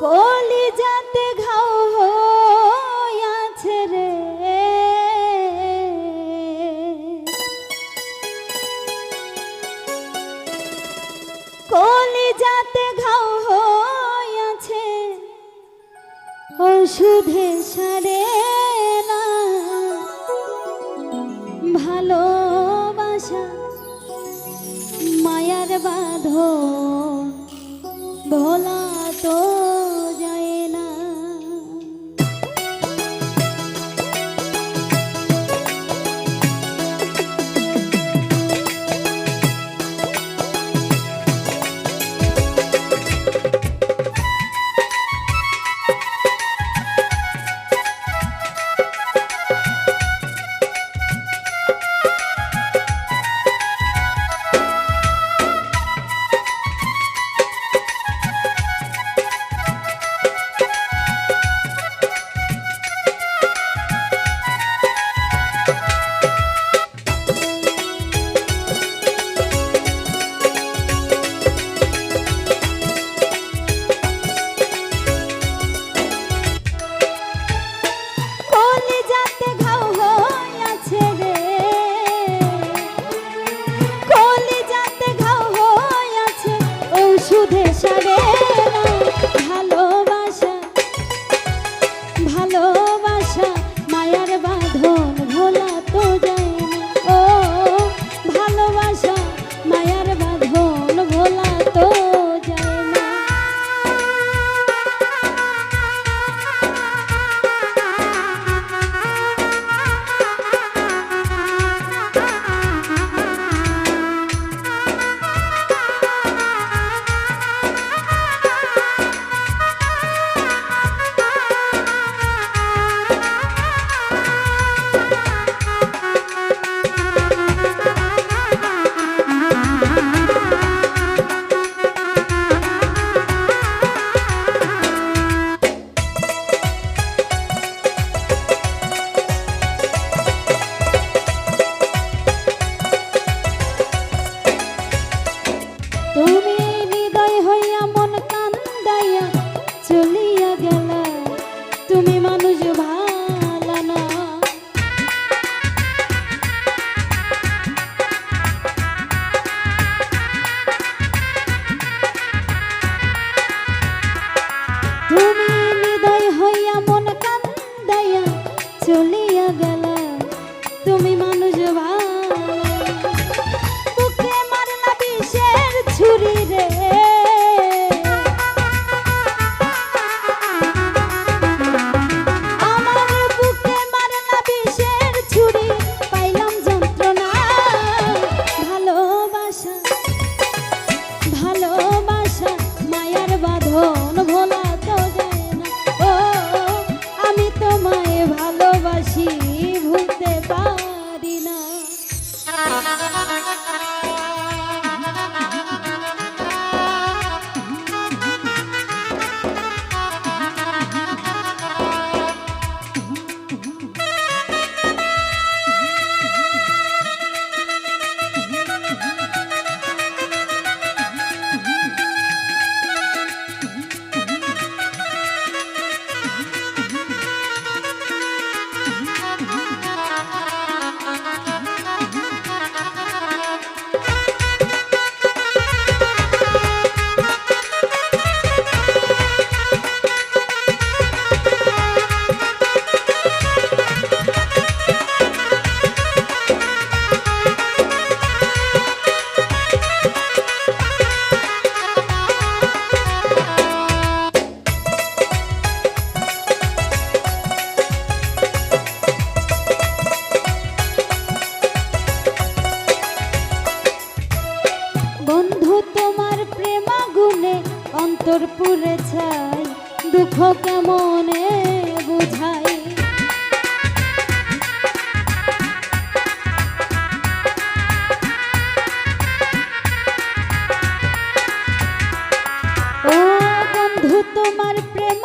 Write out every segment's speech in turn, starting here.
কলি যাতে ঘাও আছে রে। কলি যাতে ঘাও আছে। ওষুধে সারে ভালোবাসা মায়ার বাঁধ ভোলা তো 哦。অন্তর পুরে ছাই, দুঃখ কেমনে বুঝাই? বন্ধু, তোমার প্রেম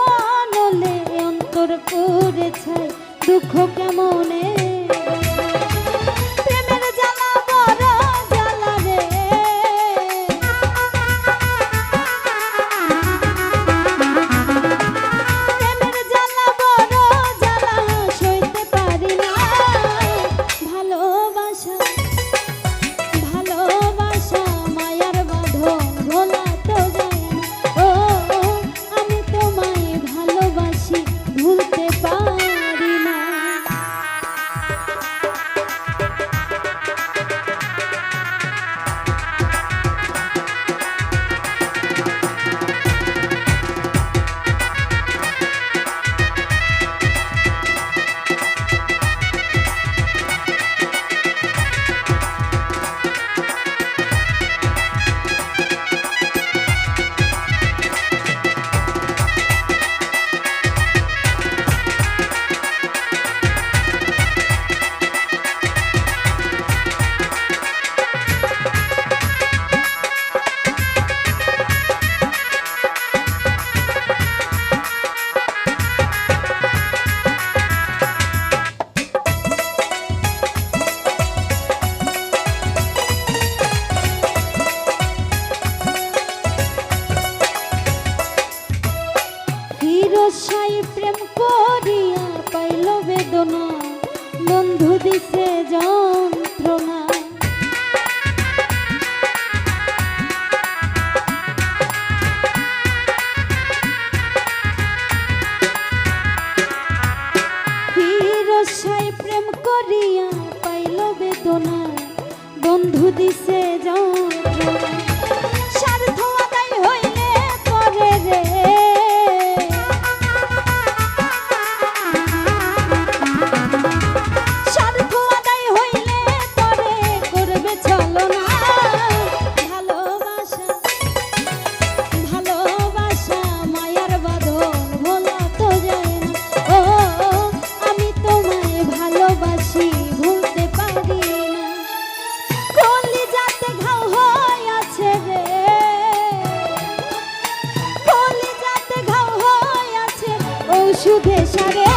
নলে অন্তর পুরে ছাই, দুঃখ কেমনে আশায় প্রেম করিয়া পাইল বেদনা। বন্ধু দিছে যা দুধে সারে